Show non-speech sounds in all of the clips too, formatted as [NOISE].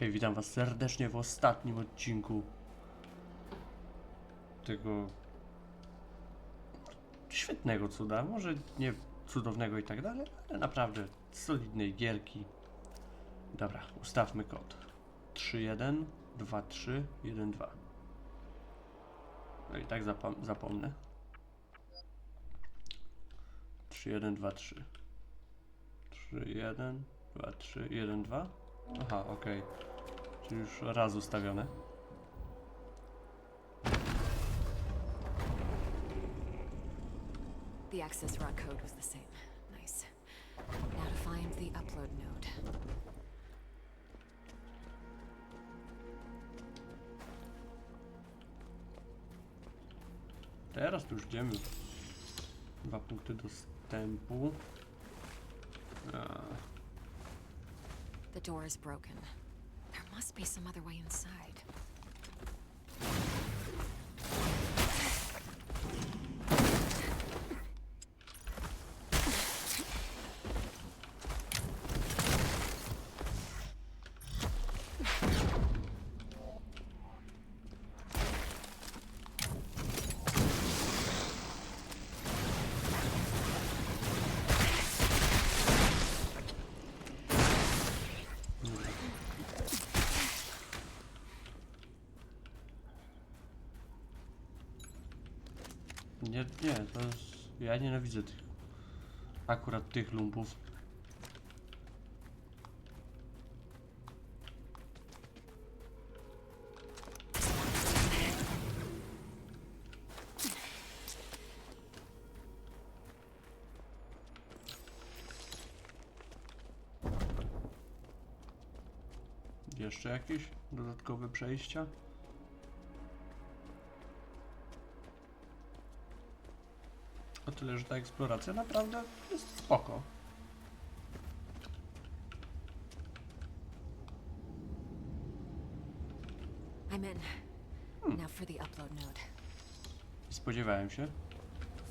Hej, witam was serdecznie w ostatnim odcinku tego świetnego cuda, może nie cudownego i tak dalej, ale naprawdę solidnej gierki. Dobra, ustawmy kod. 3-1, 2-3, 1-2. No i tak zapom zapomnę. 3-1, 2-3. 3-1, 2-3, 1-2. Aha, okej. Czyli już raz ustawione. The access route code was the same. Nice. Now to find the upload node. Teraz tu już idziemy. Dwa punkty dostępu. The door is broken. Must be some other way inside. Nie, to jest... Ja nienawidzę tych... Akurat tych lumpów. Jeszcze jakieś dodatkowe przejścia? Tyle, że ta eksploracja naprawdę jest spoko. I'm in. Now for the upload node. Spodziewałem się.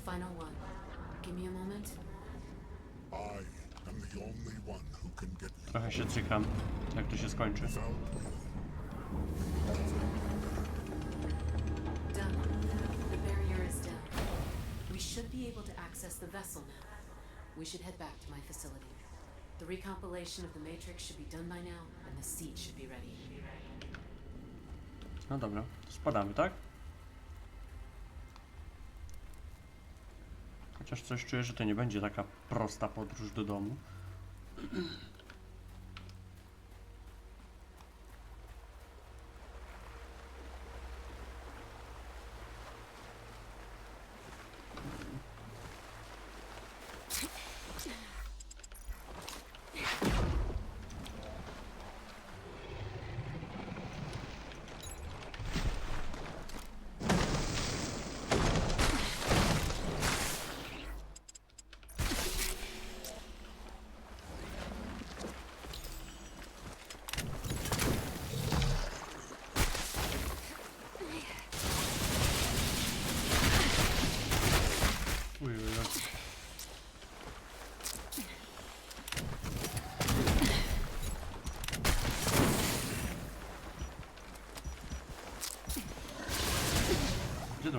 Final one. Give me a moment. I am the only one who can get you Trochę się cykam, jak to się skończy. without. Able to access the vessel now. We should head back to my facility. The recompilation of the Matrix should be done by now, and the seed should be ready. No dobra, spadamy, tak? Chociaż coś czuję, że to nie będzie taka prosta podróż do domu.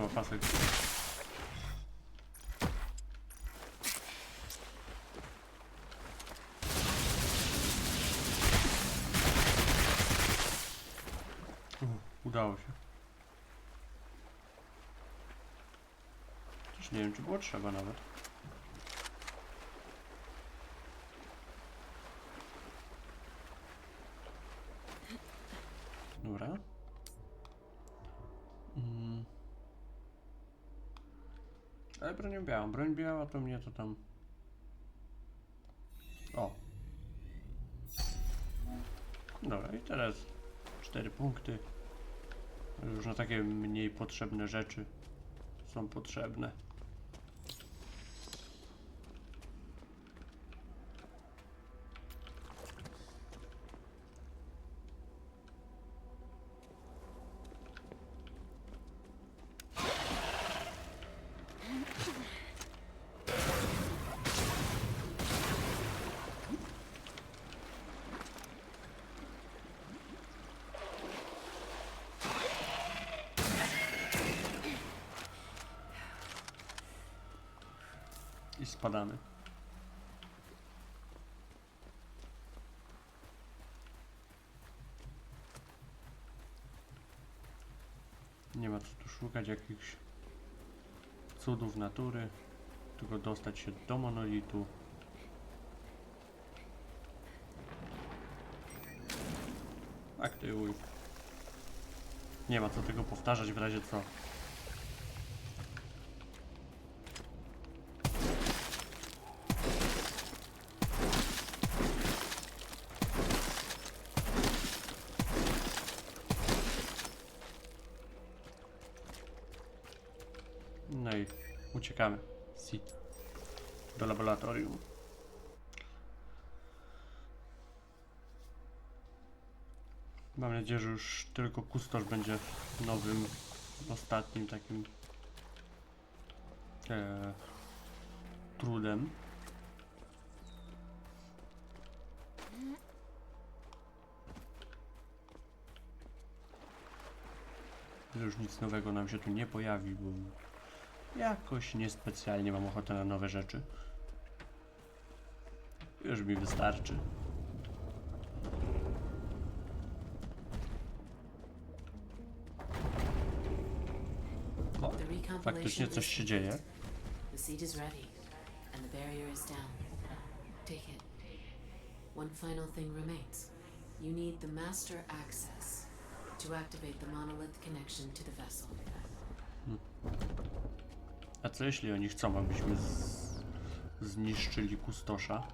To ma pasek? Udało się. Też nie wiem, czy było trzeba nawet. Dobra. Mm. Ale broń białą. Broń biała to mnie to tam... O. Dobra, i teraz cztery punkty. Już na takie mniej potrzebne rzeczy są potrzebne. Szukać jakichś cudów natury, tylko dostać się do monolitu. Tak ty uj. Nie ma co tego powtarzać w razie co. No i uciekamy. Sit. Do laboratorium. Mam nadzieję, że już tylko kustosz będzie nowym, ostatnim takim e, trudem. Już nic nowego nam się tu nie pojawi, bo jakoś niespecjalnie mam ochotę na nowe rzeczy. Już mi wystarczy. O, The recompilation faktycznie coś się dzieje. The seed is ready, and the barrier is down. Take it. One final thing remains. You need the master access to activate the monolith connection to the vessel. A co jeśli oni chcą, abyśmy z... zniszczyli kustosza?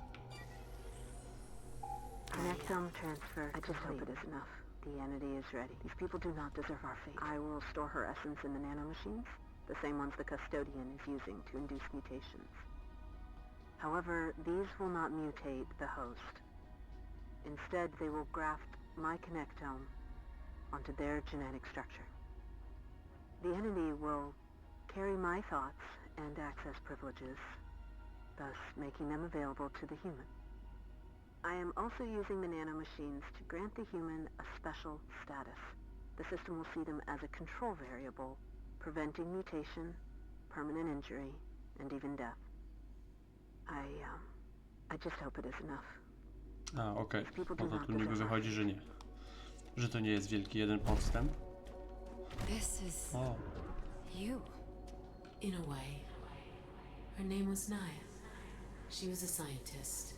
Connectome transfer. I just hope it is enough. The entity is ready. These people do not deserve our fate. I will store her essence in the nanomachines, the same ones the custodian is using to induce mutations. However, these will not mutate the host. Instead, they will graft my connectome onto their genetic structure. The entity will carry my thoughts and access privileges, thus making them available to the human. I am also using the nanomachines to grant the human a special status. The system will see them as a control variable, preventing mutation, permanent injury, and even death. I, um, I just hope it is enough. A, okej. No to tu niby wychodzi, że nie. Że to nie jest wielki jeden podstęp. This is O, you. In a way. Her name was Naya. She was a scientist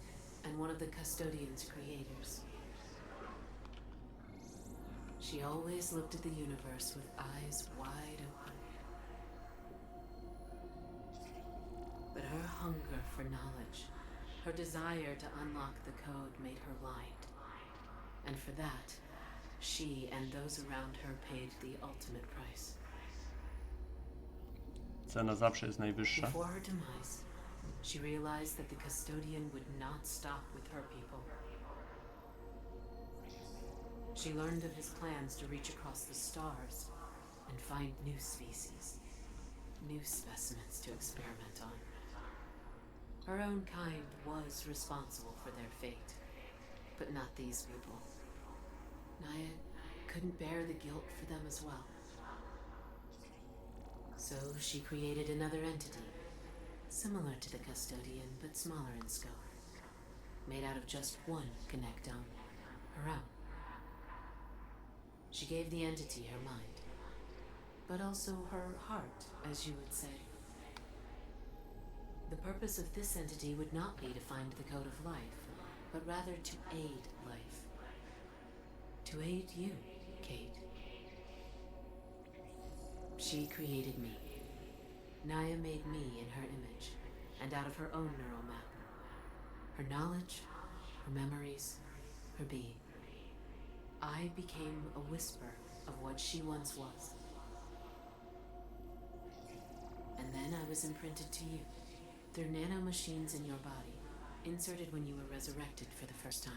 and one of the custodian's creators. She always looked at the universe with eyes wide open. But her hunger for knowledge, her desire to unlock the code made her blind. And for that, she and those around her paid the ultimate price. cena zawsze jest najwyższa. Before her demise, she realized that the custodian would not stop with her people. She learned of his plans to reach across the stars and find new species, new specimens to experiment on. Her own kind was responsible for their fate, but not these people. Naya couldn't bear the guilt for them as well. So she created another entity, similar to the custodian but smaller in scope, made out of just one connectome, her own. She gave the entity her mind, but also her heart, as you would say. The purpose of this entity would not be to find the code of life, but rather to aid life. To aid you, Kate. She created me. Naya made me in her image, and out of her own neural map. Her knowledge, her memories, her being. I became a whisper of what she once was. And then I was imprinted to you. They're nanomachines in your body, inserted when you were resurrected for the first time.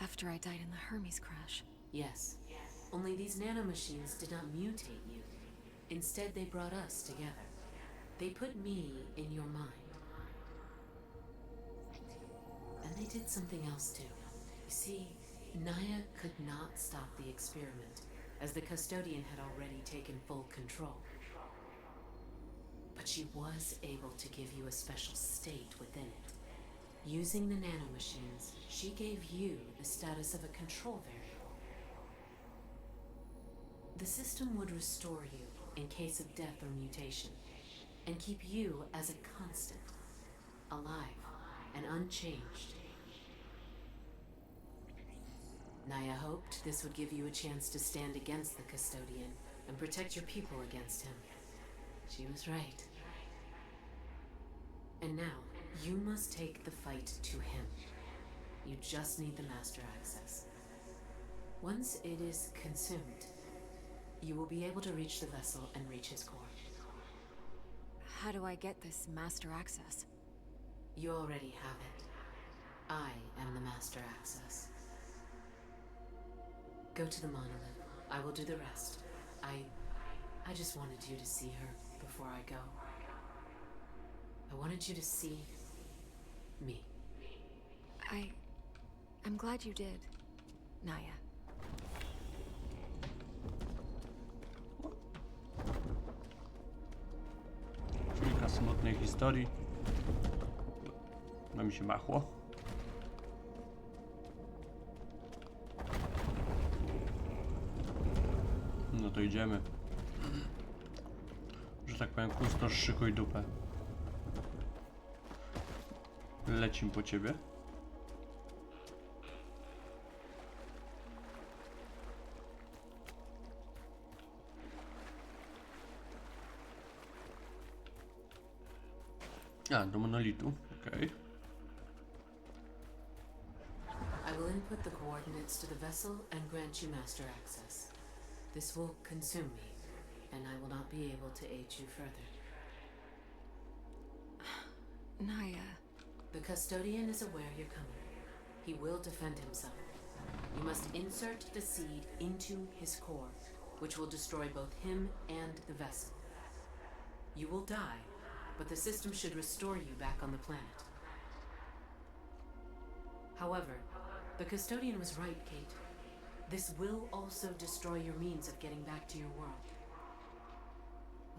After I died in the Hermes crash. Yes. Only these nanomachines did not mutate you. Instead, they brought us together. They put me in your mind. And they did something else too. You see, Naya could not stop the experiment, as the custodian had already taken full control. but she was able to give you a special state within it. Using the nanomachines, she gave you the status of a control variable. The system would restore you in case of death or mutation, and keep you as a constant, alive and unchanged. Naya hoped this would give you a chance to stand against the custodian and protect your people against him. She was right. And now, you must take the fight to him. You just need the master access. Once it is consumed, you will be able to reach the vessel and reach his core. How do I get this master access? You already have it. I am the master access. Go to the monolith. I will do the rest. I. I just wanted you to see her before I go. I wanted you to see. me. I. I'm glad you did, Naya. Historii. No mi się machło. No to idziemy. Że tak powiem, kustosz szykuj dupę. Lecim po ciebie. A, do monolitu, okej. I will input the coordinates to the vessel and grant you master access. This will consume me, and I will not be able to aid you further. [SIGHS] Naya. The custodian is aware you're coming. He will defend himself. You must insert the seed into his core, which will destroy both him and the vessel. You will die, but the system should restore you back on the planet. However, the custodian was right, Kate. This will also destroy your means of getting back to your world.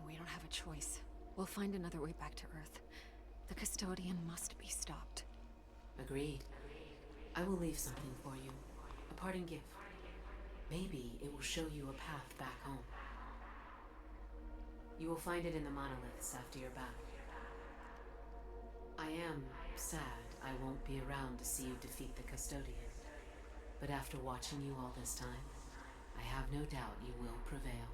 We don't have a choice. We'll find another way back to Earth. The custodian must be stopped. Agreed. I will leave something for you. A parting gift. Maybe it will show you a path back home. You will find it in the monoliths after you're back. I am sad I won't be around to see you defeat the custodian. But after watching you all this time, I have no doubt you will prevail.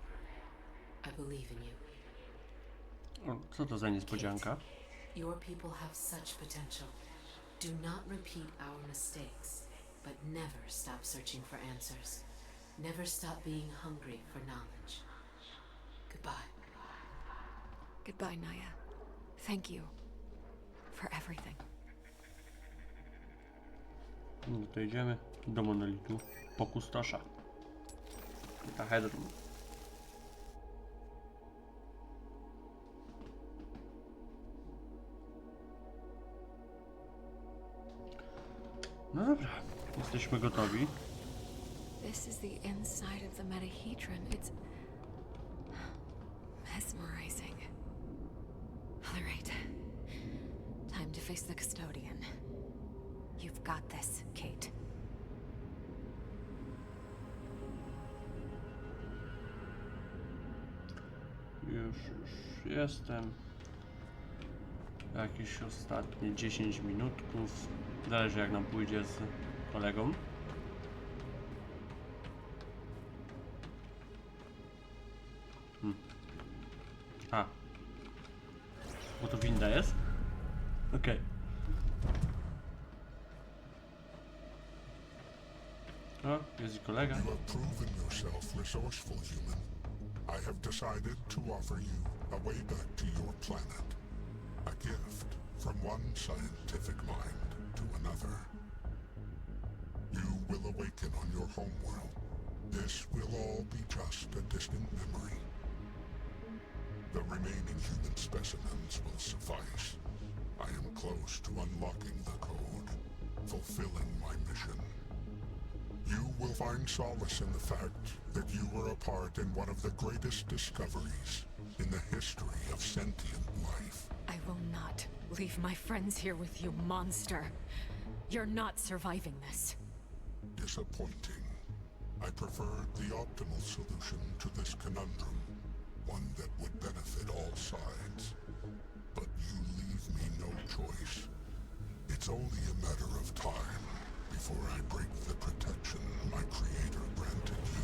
I believe in you. O, co to za niespodzianka? Your people have such potential. Do not repeat our mistakes, but never stop searching for answers. Never stop being hungry for knowledge. Goodbye. Goodbye, Naya. Thank you. For everything. No to idziemy do monolitu po kustosza. Tahedron. No dobra, jesteśmy gotowi. This is the inside of the metahedron. It's mesmerizing. Face the custodian. You've got this, Kate. Już, już jestem. Jakieś ostatnie 10 minutków. Zależy jak nam pójdzie z kolegą. Hmm. A. Bo to winda jest? Okej. O, kolega. You have proven yourself resourceful, human. I have decided to offer you a way back to your planet. A gift from one scientific mind to another. You will awaken on your homeworld. This will all be just a distant memory. The remaining human specimens will suffice. I am close to unlocking the code, fulfilling my mission. You will find solace in the fact that you were a part in one of the greatest discoveries in the history of sentient life. I will not leave my friends here with you, monster. You're not surviving this. Disappointing. I preferred the optimal solution to this conundrum, one that would benefit all sides. But you leave me no choice. It's only a matter of time before I break the protection my creator granted you.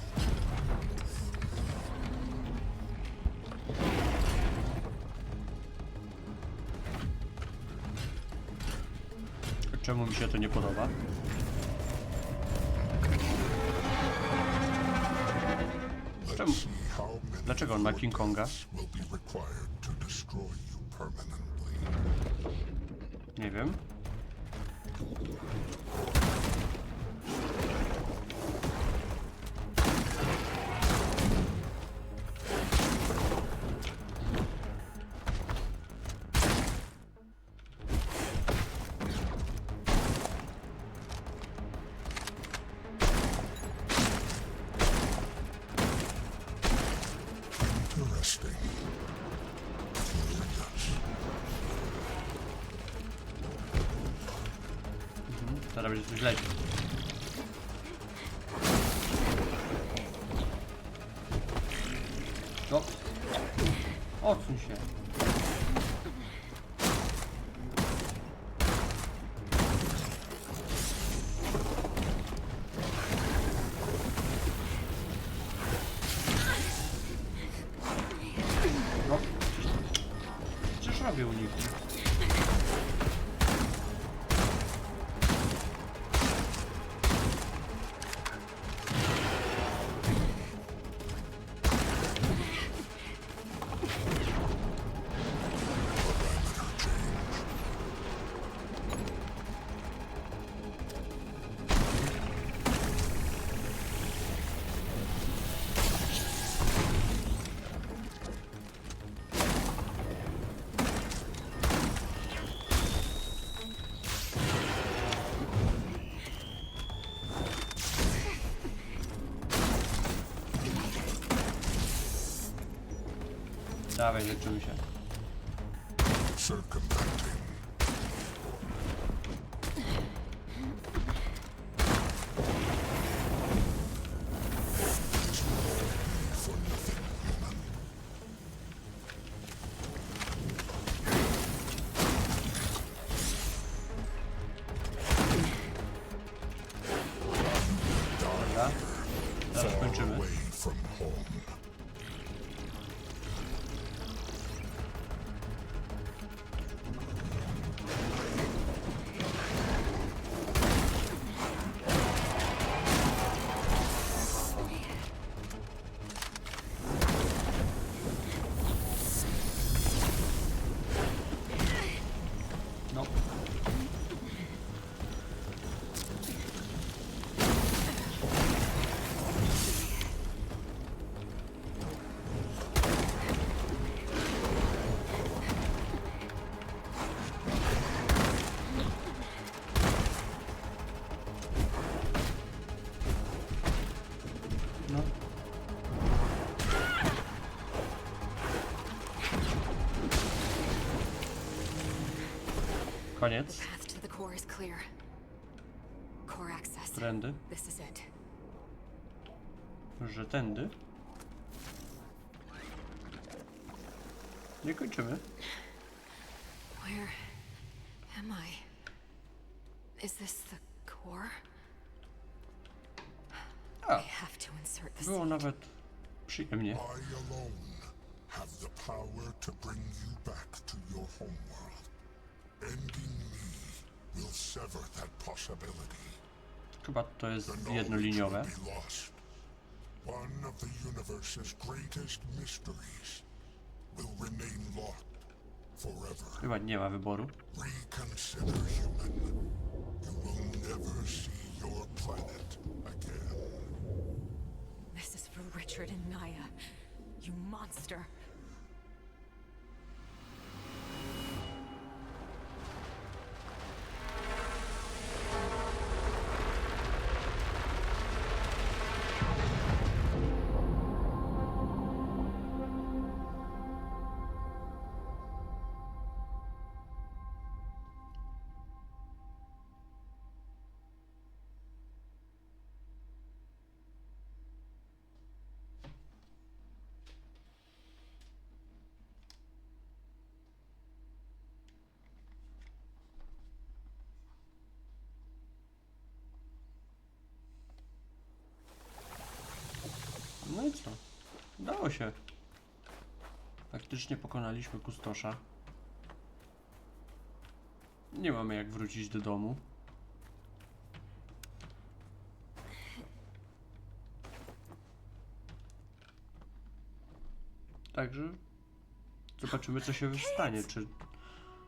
Czemu mi się to nie podoba? Czemu? Dlaczego on ma King Konga? Teraz będzie coś leci. No. Odsuń się. Dawaj, leczymy się. Access. Trendy. This is it. Że tędy. Nie kończymy. Where am I? Is this the core? A, I have to insert this. było nawet przyjemnie. I alone have the power to bring you back to your homeworld. Ending me will sever that possibility. Chyba to jest jednoliniowe. One of the universe's greatest mysteries will remain locked forever. Chyba nie ma wyboru. Reconsider, human. You will never see your planet again. This is for Richard and Naya. You monster. Udało się. Faktycznie pokonaliśmy kustosza. Nie mamy jak wrócić do domu. Także zobaczymy co się stanie. Czy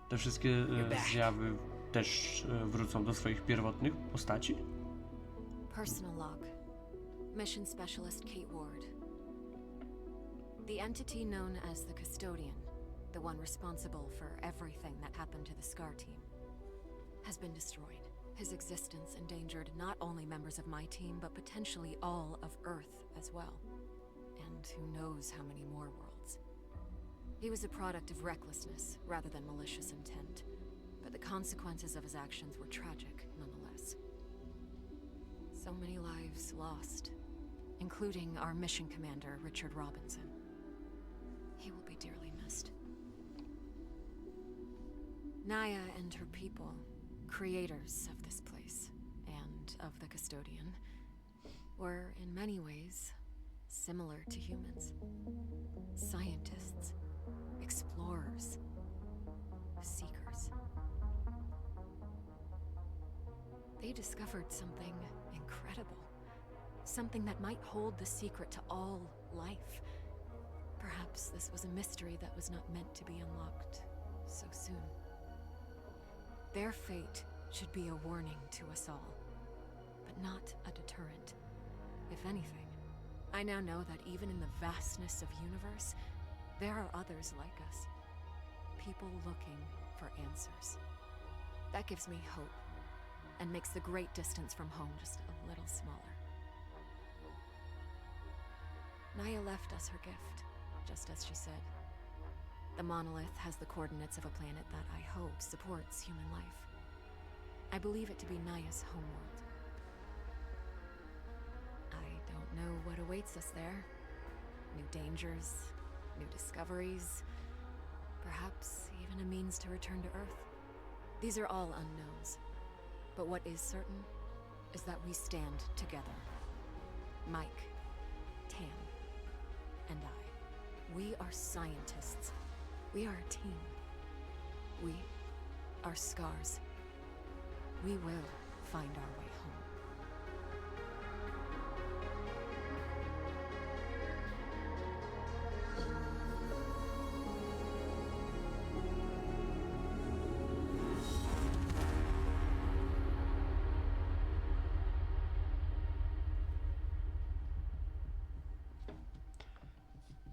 te wszystkie e, zjawy też e, wrócą do swoich pierwotnych postaci? Personal log. Mission Specialist Kate Ward. The entity known as the Custodian, the one responsible for everything that happened to the SCAR team, has been destroyed. His existence endangered not only members of my team, but potentially all of Earth as well. And who knows how many more worlds. He was a product of recklessness rather than malicious intent, but the consequences of his actions were tragic nonetheless. So many lives lost, including our mission commander, Richard Robinson. Naya and her people, creators of this place and of the custodian, were in many ways similar to humans. Scientists, explorers, seekers. They discovered something incredible. Something that might hold the secret to all life. Perhaps this was a mystery that was not meant to be unlocked so soon. Their fate should be a warning to us all, but not a deterrent. If anything, I now know that even in the vastness of universe, there are others like us. People looking for answers. That gives me hope and makes the great distance from home just a little smaller. Naya left us her gift, just as she said. The monolith has the coordinates of a planet that I hope supports human life. I believe it to be Naya's homeworld. I don't know what awaits us there. New dangers, new discoveries, perhaps even a means to return to Earth. These are all unknowns. But what is certain is that we stand together. Mike, Tam, and I. We are scientists. We are a team. We are scars. We will find our way home.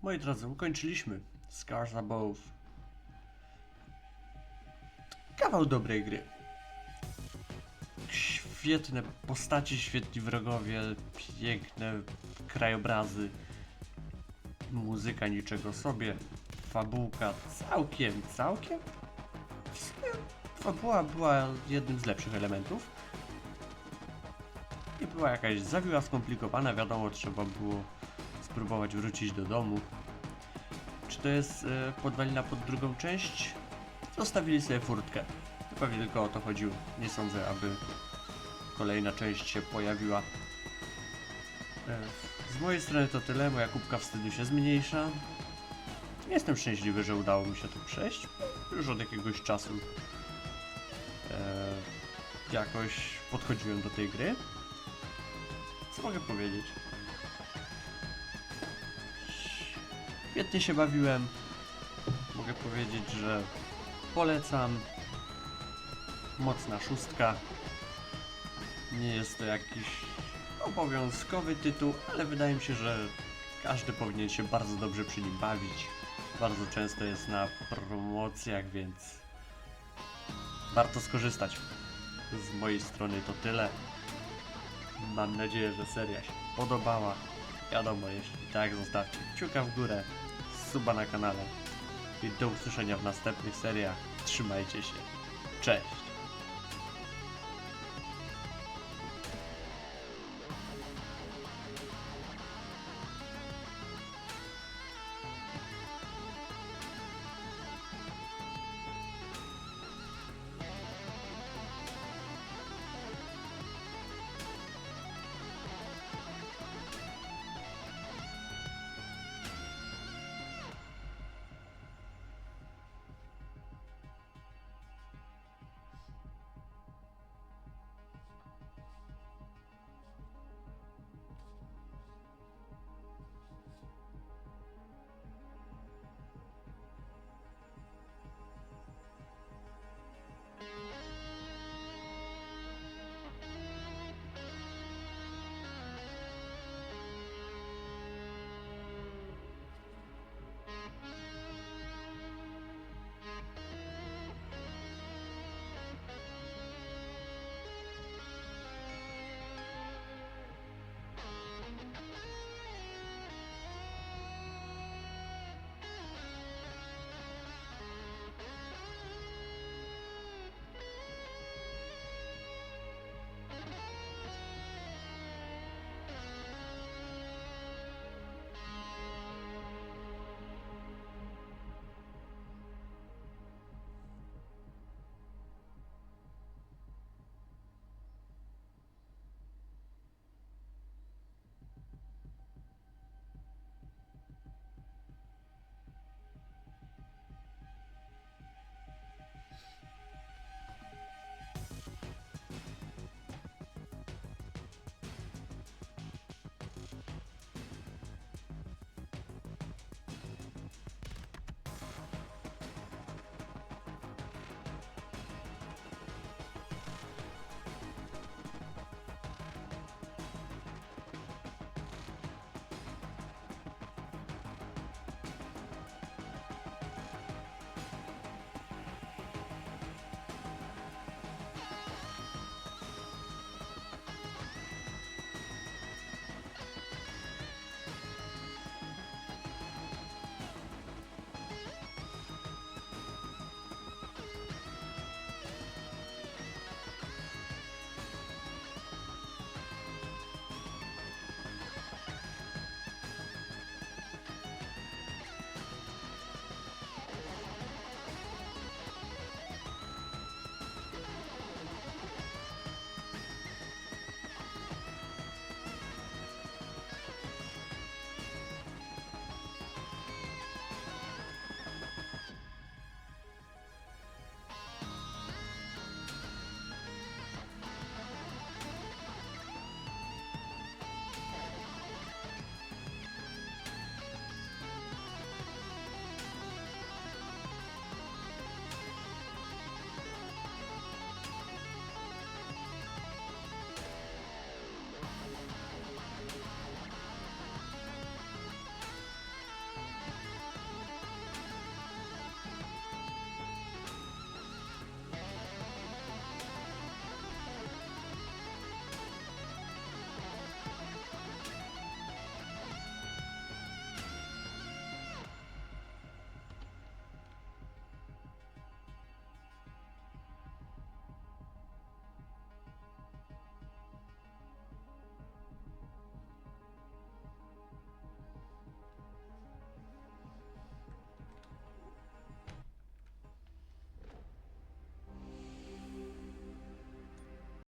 Moi drodzy, ukończyliśmy Scars Above. Kawał dobrej gry. Świetne postaci, świetni wrogowie, piękne krajobrazy. Muzyka niczego sobie. Fabułka całkiem, całkiem. Fabuła była jednym z lepszych elementów. Nie była jakaś zawiła, skomplikowana, wiadomo, trzeba było spróbować wrócić do domu. To jest e, podwalina pod drugą część? Zostawili sobie furtkę. Pewnie tylko o to chodziło. Nie sądzę, aby kolejna część się pojawiła. E, z mojej strony to tyle. Moja kubka wstydu się zmniejsza. Jestem szczęśliwy, że udało mi się to przejść. Już od jakiegoś czasu e, jakoś podchodziłem do tej gry. Co mogę powiedzieć? Świetnie się bawiłem. Mogę powiedzieć, że polecam. Mocna szóstka. Nie jest to jakiś obowiązkowy tytuł, ale wydaje mi się, że każdy powinien się bardzo dobrze przy nim bawić. Bardzo często jest na promocjach, więc warto skorzystać. Z mojej strony to tyle. Mam nadzieję, że seria się podobała. Wiadomo, jeśli tak, zostawcie kciuka w górę, suba na kanale i do usłyszenia w następnych seriach. Trzymajcie się. Cześć!